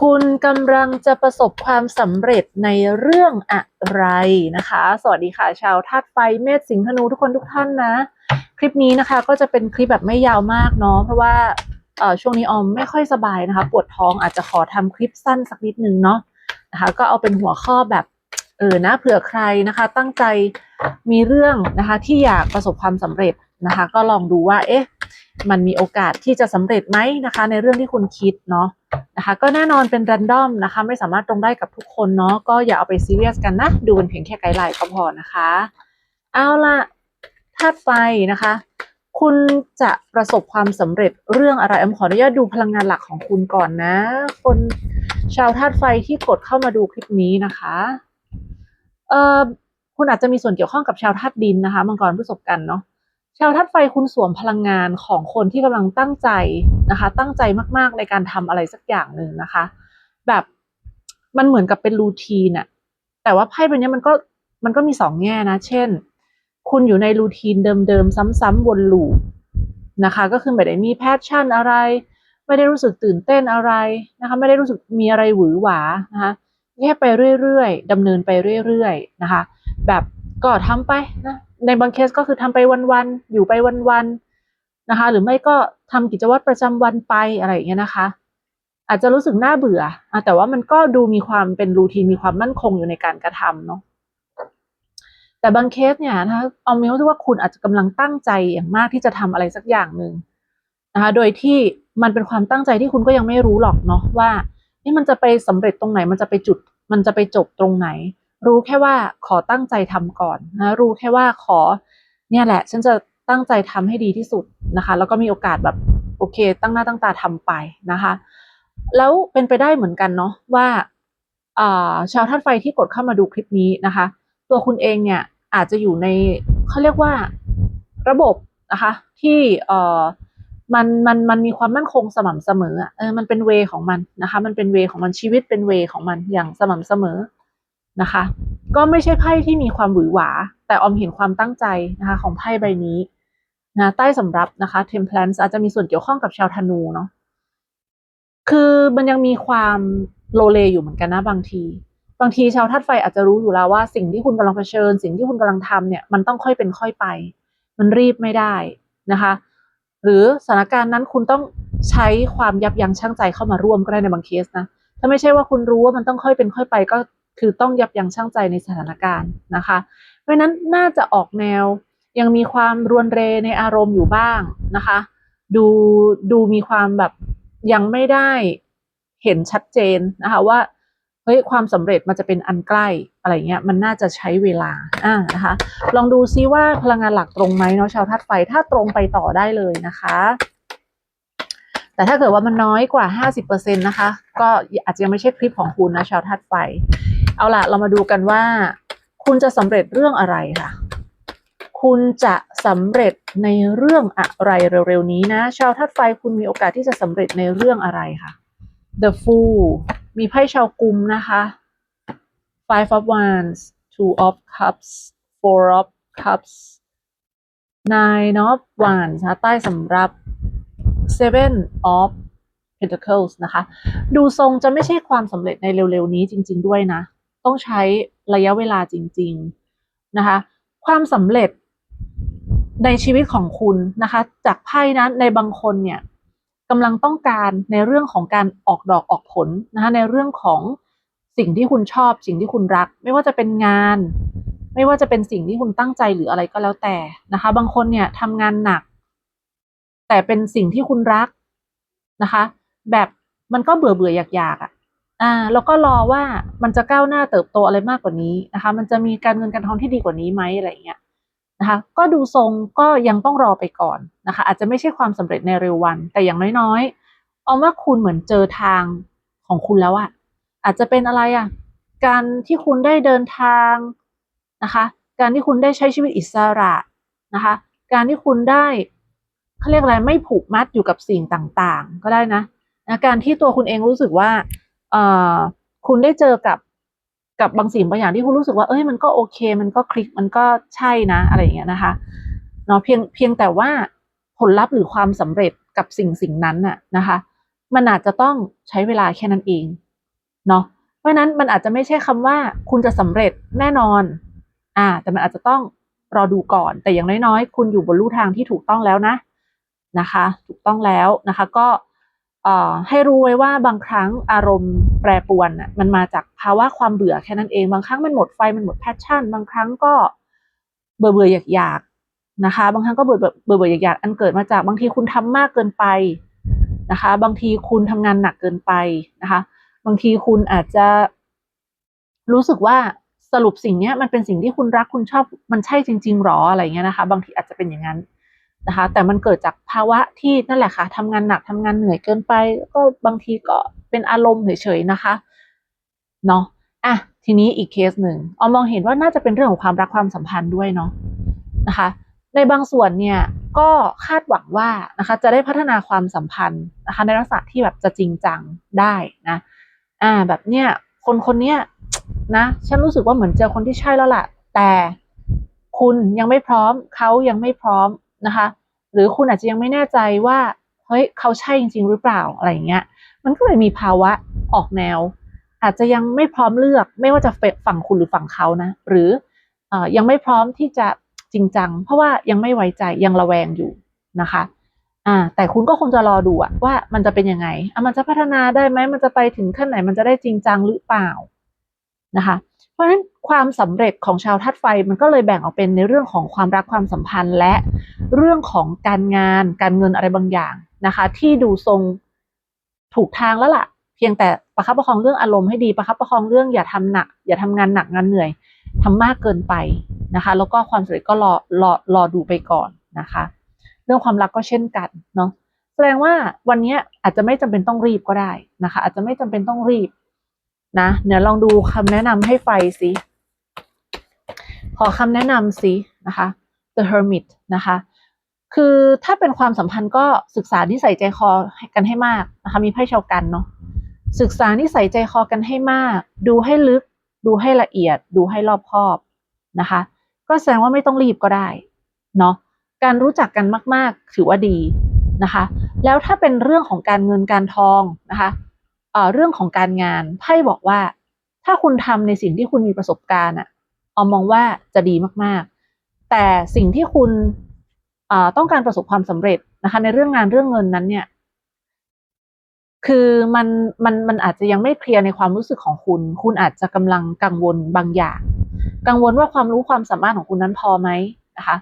คุณกำลังจะประสบความสำเร็จในเรื่องอะไรนะคะ สวัสดีค่ะ ชาวธาตุไฟเมษสิงห์ธนูทุกคนทุกท่านนะ คลิปนี้นะคะก็จะเป็นคลิปแบบไม่ยาวมากเนาะเพราะว่าช่วงนี้ออมไม่ค่อยสบายนะคะ ปวดท้องอาจจะขอทำคลิปสั้นสักนิดนึงเนาะนะคะ ก็เอาเป็นหัวข้อแบบ เออนะเผื่อใครนะคะ ตั้งใจมีเรื่องนะคะ ที่อยากประสบความสำเร็จนะคะ ก็ลองดูว่า เอ๊ะ มันมีโอกาสที่จะสำเร็จไหมนะคะ ในเรื่องที่คุณคิดเนาะนะคะ ก็แน่นอนเป็น r รนดอมนะคะ ไม่สามารถตรงได้กับทุกคนเนาะก็อย่าเอาไปซีเรียสกันนะ ดูเป็นเพียงแค่ไกด์ไลน์ก็พอนะคะ เอาละธาตุไฟนะคะคุณจะประสบความสำเร็จเรื่องอะไรอมขออนุญาตดูพลังงานหลักของคุณก่อนนะ คนชาวธาตุไฟที่กดเข้ามาดูคลิปนี้นะคะ เอ่อคุณอาจจะมีส่วนเกี่ยวข้องกับชาวธาตุดินนะคะมังกรพฤษภกันเนาะชาวธาตุไฟคุณสวมพลังงานของคนที่กำลังตั้งใจนะคะ ตั้งใจมากๆในการทำอะไรสักอย่างหนึ่งนะคะ แบบมันเหมือนกับเป็นรูทีนอะแต่ว่าไพ่ใบนี้มันก็มันก็มีสองแง่นะ เช่น คุณอยู่ในรูทีนเดิมๆซ้ำๆวนลูปนะคะ ก็คือไม่ได้มีแพชชั่นอะไร ไม่ได้รู้สึกตื่นเต้นอะไรนะคะ ไม่ได้รู้สึกมีอะไรหวือหวานะคะ แค่ไปเรื่อยๆดำเนินไปเรื่อยๆนะคะ แบบก็ทำไปนะในบางเคสก็คือทำไปวันๆอยู่ไปวันๆนะคะ หรือไม่ก็ทำกิจวัตรประจำวันไปอะไรอย่างเงี้ยนะคะ อาจจะรู้สึกน่าเบื่อแต่ว่ามันก็ดูมีความเป็นรูทีนมีความมั่นคงอยู่ในการกระทำเนาะแต่บางเคสเนี่ยนะคะเอามีรู้สึกว่าคุณอาจจะกำลังตั้งใจอย่างมากที่จะทำอะไรสักอย่างหนึ่งนะคะ โดยที่มันเป็นความตั้งใจที่คุณก็ยังไม่รู้หรอกเนาะว่า นี่มันจะไปสำเร็จตรงไหน มันจะไปจุด มันจะไปจบตรงไหน รู้แค่ว่าขอตั้งใจทำก่อนนะ รู้แค่ว่าขอ เนี่ยแหละ ฉันจะตั้งใจทำให้ดีที่สุดนะคะ แล้วก็มีโอกาสแบบโอเค ตั้งหน้าตั้งตาทำไปนะคะ แล้วเป็นไปได้เหมือนกันเนาะว่าชาวธาตุไฟที่กดเข้ามาดูคลิปนี้นะคะ ตัวคุณเองเนี่ยอาจจะอยู่ในเขาเรียกว่าระบบนะคะ ที่ มันมันมันมีความมั่นคงสม่ำเสมอเออมันเป็นเวของมันนะคะ มันเป็นเวของมันชีวิตเป็นเวของมันอย่างสม่ำเสมอนะคะ ก็ไม่ใช่ไพ่ที่มีความหวือหวา แต่ออมเห็นความตั้งใจนะคะของไพ่ใบนี้นะใต้สำรับนะคะ Temperance อาจจะมีส่วนเกี่ยวข้องกับชาวธนูเนาะคือมันยังมีความโลเลอยู่เหมือนกันนะบางที บางทีชาวธาตุไฟอาจจะรู้อยู่แล้วว่าสิ่งที่คุณกำลังเผชิญ สิ่งที่คุณกำลังทำเนี่ยมันต้องค่อยเป็นค่อยไป มันรีบไม่ได้นะคะ หรือสถานการณ์นั้นคุณต้องใช้ความยับยั้งชั่งใจเข้ามาร่วมก็ได้ในบางเคสนะถ้าไม่ใช่ว่าคุณรู้ว่ามันต้องค่อยเป็นค่อยไปก็คือต้องยับยั้งชั่งใจในสถานการณ์นะคะ เพราะฉะนั้นน่าจะออกแนวยังมีความรวนเรในอารมณ์อยู่บ้างนะคะ ดูดูมีความแบบยังไม่ได้เห็นชัดเจนนะคะว่า เฮ้ยความสำเร็จมันจะเป็นอันใกล้อะไรเงี้ยมันน่าจะใช้เวลาอ่านะคะ ลองดูซิว่าพลังงานหลักตรงไหมเนาะชาวธาตุไฟถ้าตรงไปต่อได้เลยนะคะ แต่ถ้าเกิดว่ามันน้อยกว่า 50%นะคะ ก็อาจจะยังไม่ใช่คลิปของคุณนะชาวธาตุไฟ เอาล่ะเรามาดูกันว่า คุณจะสำเร็จเรื่องอะไรค่ะคุณจะสำเร็จในเรื่องอะไรเร็วๆนี้นะ ชาวธาตุไฟคุณมีโอกาสที่จะสำเร็จในเรื่องอะไรค่ะ The Fool มีไพ่ชาวกุมนะคะ Five of Wands Two of Cups Four of Cups Nine of Wands นะใต้สำรับ Seven of Pentacles นะคะ ดูทรงจะไม่ใช่ความสำเร็จในเร็วๆนี้จริง ๆ ด้วยนะ ต้องใช้ระยะเวลาจริง ๆ นะคะ ความสำเร็จในชีวิตของคุณนะคะ จากไพ่นั้นในบางคนเนี่ย กำลังต้องการในเรื่องของการออกดอกออกผลนะคะในเรื่องของสิ่งที่คุณชอบ สิ่งที่คุณรัก ไม่ว่าจะเป็นงาน ไม่ว่าจะเป็นสิ่งที่คุณตั้งใจหรืออะไรก็แล้วแต่นะคะ บางคนเนี่ยทำงานหนัก แต่เป็นสิ่งที่คุณรักนะคะ แบบมันก็เบื่อเบื่ออยากอยากๆอะอ่าแล้วก็รอว่ามันจะก้าวหน้าเติบโตอะไรมากกว่านี้นะคะ มันจะมีการเงินการทองที่ดีกว่านี้ไหมอะไรอย่างเงี้ย นะคะก็ดูทรงก็ยังต้องรอไปก่อนนะคะ อาจจะไม่ใช่ความสำเร็จในเร็ววัน แต่อย่างน้อยๆเอาว่าคุณเหมือนเจอทางของคุณแล้วอะอาจจะเป็นอะไรอะการที่คุณได้เดินทางนะคะ การที่คุณได้ใช้ชีวิตอิสระนะคะ การที่คุณได้เขาเรียกอะไรไม่ผูกมัดอยู่กับสิ่งต่างๆ ก็ได้นะนะการที่ตัวคุณเองรู้สึกว่าเอ่อคุณได้เจอกับ กับบางสิ่งบางอย่างที่คุณรู้สึกว่าเอ้ยมันก็โอเค มันก็คลิกมันก็ใช่นะ อะไรอย่างเงี้ยนะคะเนาะเพียงเพียงแต่ว่าผลลัพธ์หรือความสำเร็จกับสิ่งสิ่งนั้นน่ะนะคะ มันอาจจะต้องใช้เวลาแค่นั้นเองเนาะเพราะนั้นมันอาจจะไม่ใช่คำว่าคุณจะสำเร็จแน่นอนอ่าแต่มันอาจจะต้องรอดูก่อน แต่อย่างน้อยๆ คุณอยู่บนลู่ทางที่ถูกต้องแล้วนะนะคะ ถูกต้องแล้วนะคะ ก็ ให้รู้ไว้ว่าบางครั้งอารมณ์แปรปรวนน่ะมันมาจากภาวะความเบื่อแค่นั้นเอง บางครั้งมันหมดไฟมันหมดแพชชั่น บางครั้งก็เบื่อเบื่ออยากอยากๆนะคะ บางครั้งก็เบื่อเบื่อเบื่อเบื่ออยากอยากๆอันเกิดมาจากบางทีคุณทำมากเกินไปนะคะ บางทีคุณทำงานหนักเกินไปนะคะ บางทีคุณอาจจะรู้สึกว่าสรุปสิ่งนี้มันเป็นสิ่งที่คุณรักคุณชอบมันใช่จริงๆหรออะไรเงี้ยนะคะ บางทีอาจจะเป็นอย่างนั้น นะคะ แต่มันเกิดจากภาวะที่นั่นแหละค่ะทำงานหนักทำงานเหนื่อยเกินไป ก็บางทีก็เป็นอารมณ์เฉยๆนะคะเนาะอะทีนี้อีกเคสหนึ่งออมองเห็นว่าน่าจะเป็นเรื่องของความรักความสัมพันธ์ด้วยเนาะนะคะ ในบางส่วนเนี่ยก็คาดหวังว่านะคะ จะได้พัฒนาความสัมพันธ์นะคะ ในลักษณะที่แบบจะจริงจังได้นะอ่าแบบเนี้ยคนคนเนี้ยนะฉันรู้สึกว่าเหมือนเจอคนที่ใช่แล้วล่ะ แต่คุณยังไม่พร้อมเขายังไม่พร้อม นะคะ หรือคุณอาจจะยังไม่แน่ใจว่าเฮ้ยเขาใช่จริง ๆ หรือเปล่าอะไรอย่างเงี้ย มันก็เลยมีภาวะออกแนว อาจจะยังไม่พร้อมเลือก ไม่ว่าจะฝั่งคุณหรือฝั่งเขานะ หรืออยังไม่พร้อมที่จะจริงจัง เพราะว่ายังไม่ไว้ใจยังระแวงอยู่นะคะอ่าแต่คุณก็คงจะรอดูอะว่ามันจะเป็นยังไงอะมันจะพัฒนาได้ไหมมันจะไปถึงขั้นไหนมันจะได้จริงจังหรือเปล่านะคะ เพราะฉะนั้นความสำเร็จของชาวธาตุไฟมันก็เลยแบ่งออกเป็นในเรื่องของความรักความสัมพันธ์และ เรื่องของการงานการเงินอะไรบางอย่างนะคะ ที่ดูทรงถูกทางแล้วล่ะ เพียงแต่ประคับประคองเรื่องอารมณ์ให้ดีประคับประคองเรื่องอย่าทำหนัก อย่าทำงานหนักงานเหนื่อยทำมากเกินไปนะคะ แล้วก็ความสำเร็จก็รอรอรอดูไปก่อนนะคะ เรื่องความรักก็เช่นกันเนาะแสดงว่าวันนี้อาจจะไม่จำเป็นต้องรีบก็ได้นะคะ อาจจะไม่จำเป็นต้องรีบนะเดี๋ยวลองดูคำแนะนำให้ไฟสิขอคำแนะนำสินะคะ The Hermit นะคะ คือถ้าเป็นความสัมพันธ์ก็ศึกษานิสัยใจคอกันให้มากนะคะมีไพ่ชาวกันเนาะศึกษานิสัยใจคอกันให้มาก ดูให้ลึก ดูให้ละเอียด ดูให้รอบคอบนะคะ ก็แสดงว่าไม่ต้องรีบก็ได้เนาะการรู้จักกันมาก ๆ ถือว่าดีนะคะ แล้วถ้าเป็นเรื่องของการเงินการทองนะคะเอ่อเรื่องของการงานไพ่บอกว่าถ้าคุณทำในสิ่งที่คุณมีประสบการณ์อะออมมองว่าจะดีมากๆ แต่สิ่งที่คุณต้องการประสบความสำเร็จนะคะในเรื่องงานเรื่องเงินนั้นเนี่ย คือมันมันมันอาจจะยังไม่เคลียร์ในความรู้สึกของคุณ คุณอาจจะกำลังกังวลบางอย่าง กังวลว่าความรู้ความสามารถของคุณนั้นพอไหมนะคะ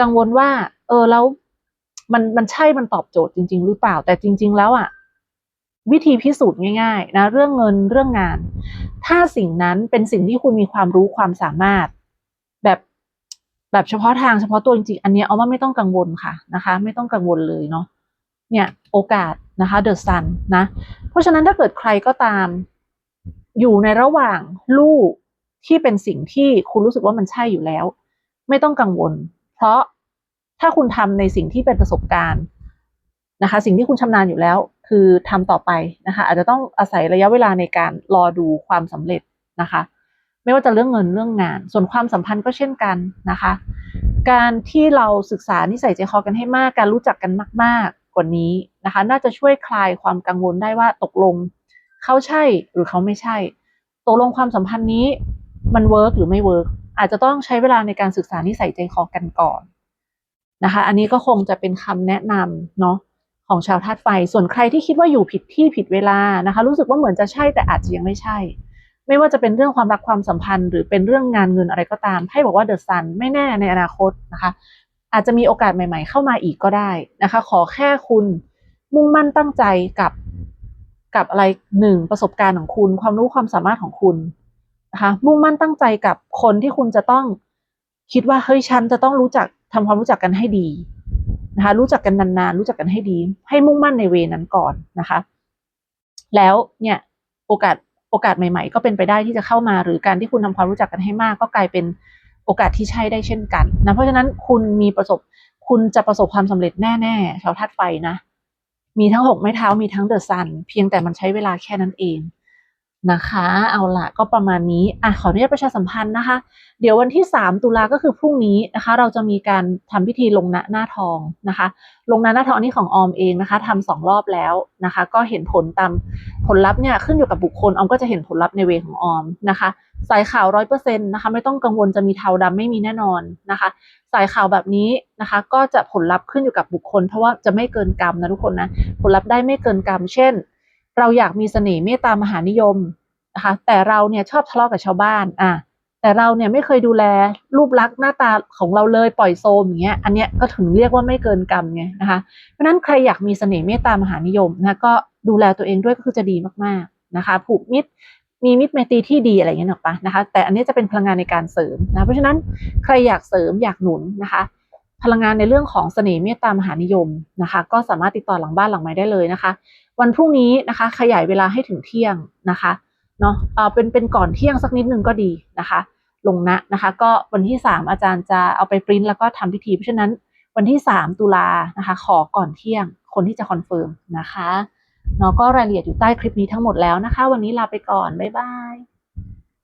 กังวลว่า เออแล้วมันมันใช่มันตอบโจทย์จริง ๆ หรือเปล่า แต่จริง ๆ แล้วอะวิธีพิสูจน์ง่าย ๆ นะ เรื่องเงินเรื่องงาน ถ้าสิ่งนั้นเป็นสิ่งที่คุณมีความรู้ความสามารถ แบบเฉพาะทางเฉพาะตัวจริงๆ อันนี้เอาว่าไม่ต้องกังวลค่ะนะคะ ไม่ต้องกังวลเลยเนาะเนี่ยโอกาสนะคะเดอะซันนะ เพราะฉะนั้นถ้าเกิดใครก็ตาม อยู่ในระหว่างลูกที่เป็นสิ่งที่คุณรู้สึกว่ามันใช่อยู่แล้ว ไม่ต้องกังวล เพราะถ้าคุณทำในสิ่งที่เป็นประสบการณ์นะคะ สิ่งที่คุณชำนาญอยู่แล้ว คือทำต่อไปนะคะ อาจจะต้องอาศัยระยะเวลาในการรอดูความสำเร็จนะคะ ไม่ว่าจะเรื่องเงินเรื่องงาน ส่วนความสัมพันธ์ก็เช่นกันนะคะ การที่เราศึกษานิสัยใจคอกันให้มาก การรู้จักกันมาก ๆ กว่านี้นะคะ น่าจะช่วยคลายความกังวลได้ว่าตกลงเขาใช่หรือเขาไม่ใช่ ตกลงความสัมพันธ์นี้มันเวิร์กหรือไม่เวิร์กอาจจะต้องใช้เวลาในการศึกษานิสัยใจคอกันก่อนนะคะ อันนี้ก็คงจะเป็นคำแนะนำเนาะของชาวธาตุไฟ ส่วนใครที่คิดว่าอยู่ผิดที่ผิดเวลานะคะ รู้สึกว่าเหมือนจะใช่แต่อาจจะยังไม่ใช่ ไม่ว่าจะเป็นเรื่องความรักความสัมพันธ์ หรือเป็นเรื่องงานเงินอะไรก็ตาม ให้บอกว่าเดอะซันไม่แน่ในอนาคตนะคะ อาจจะมีโอกาสใหม่ ๆ เข้ามาอีกก็ได้นะคะ ขอแค่คุณมุ่งมั่นตั้งใจกับกับอะไรหนึ่งประสบการณ์ของคุณ ความรู้ความสามารถของคุณนะคะมุ่งมั่นตั้งใจกับคนที่คุณจะต้องคิดว่าเฮ้ยฉันจะต้องรู้จักทำความรู้จักกันให้ดีนะคะรู้จักกันนานๆ รู้จักกันให้ดี ให้มุ่งมั่นในเวนั้นก่อนนะคะ แล้วเนี่ยโอกาส โอกาสใหม่ ๆ ก็เป็นไปได้ที่จะเข้ามา หรือการที่คุณทำความรู้จักกันให้มาก ก็กลายเป็นโอกาสที่ใช่ได้เช่นกันนะเพราะฉะนั้นคุณมีประสบคุณจะประสบความสำเร็จแน่ๆชาวธาตุไฟนะ มีทั้งหกไม้เท้ามีทั้งเดอะซัน เพียงแต่มันใช้เวลาแค่นั้นเอง นะคะ เอาละก็ประมาณนี้อะขออนุญาตประชาสัมพันธ์นะคะ เดี๋ยววันที่ 3 ตุลาก็คือพรุ่งนี้นะคะ เราจะมีการทำพิธีลงณหน้าทองนะคะ ลงณหน้าทองนนี้ของออมเองนะคะทำสองรอบแล้วนะคะ ก็เห็นผลตามผลลัพธ์เนี่ยขึ้นอยู่กับบุคคลออมก็จะเห็นผลลัพธ์ในเวของออมนะคะสายขาวร้อยเปอร์เซ็นต์นะคะไม่ต้องกังวลจะมีเทาดำไม่มีแน่นอนนะคะ สายขาวแบบนี้นะคะ ก็จะผลลัพธ์ขึ้นอยู่กับบุคคล เพราะว่าจะไม่เกินกรรมนะทุกคนนะผลลัพธ์ได้ไม่เกินกรรมเช่น เราอยากมีเสน่ห์เมตตามหานิยมนะคะแต่เราเนี่ยชอบทะเลาะกับชาวบ้านอะแต่เราเนี่ยไม่เคยดูแลรูปลักษณ์หน้าตาของเราเลยปล่อยโซมอย่างเงี้ยอันเนี้ยก็ถึงเรียกว่าไม่เกินกรรมไงนะคะเพราะฉะนั้นใครอยากมีเสน่ห์เมตตามหานิยมนะก็ดูแลตัวเองด้วยก็คือจะดีมากๆนะคะ ผูกมิตรมีมิตรไมตรีที่ดีอะไรเงี้ยหรอกปะนะคะ แต่อันนี้จะเป็นพลังงานในการเสริมนะเพราะฉะนั้นใครอยากเสริมอยากหนุนนะคะ พลังงานในเรื่องของเสน่ห์เมตตามหานิยมนะคะ ก็สามารถติดต่อหลังบ้านหลังไม้ได้เลยนะคะ วันพรุ่งนี้นะคะ ขยายเวลาให้ถึงเที่ยงนะคะเนาะเอาเป็นเป็นก่อนเที่ยงสักนิดนึงก็ดีนะคะ ลงนะนะคะ ก็วันที่ 3 อาจารย์จะเอาไปปริ้นแล้วก็ทำพิธีเพราะฉะนั้นวันที่ 3 ตุลานะคะ ขอก่อนเที่ยงคนที่จะคอนเฟิร์มนะคะเนาะก็รายละเอียดอยู่ใต้คลิปนี้ทั้งหมดแล้วนะคะ วันนี้ลาไปก่อนบ๊ายบาย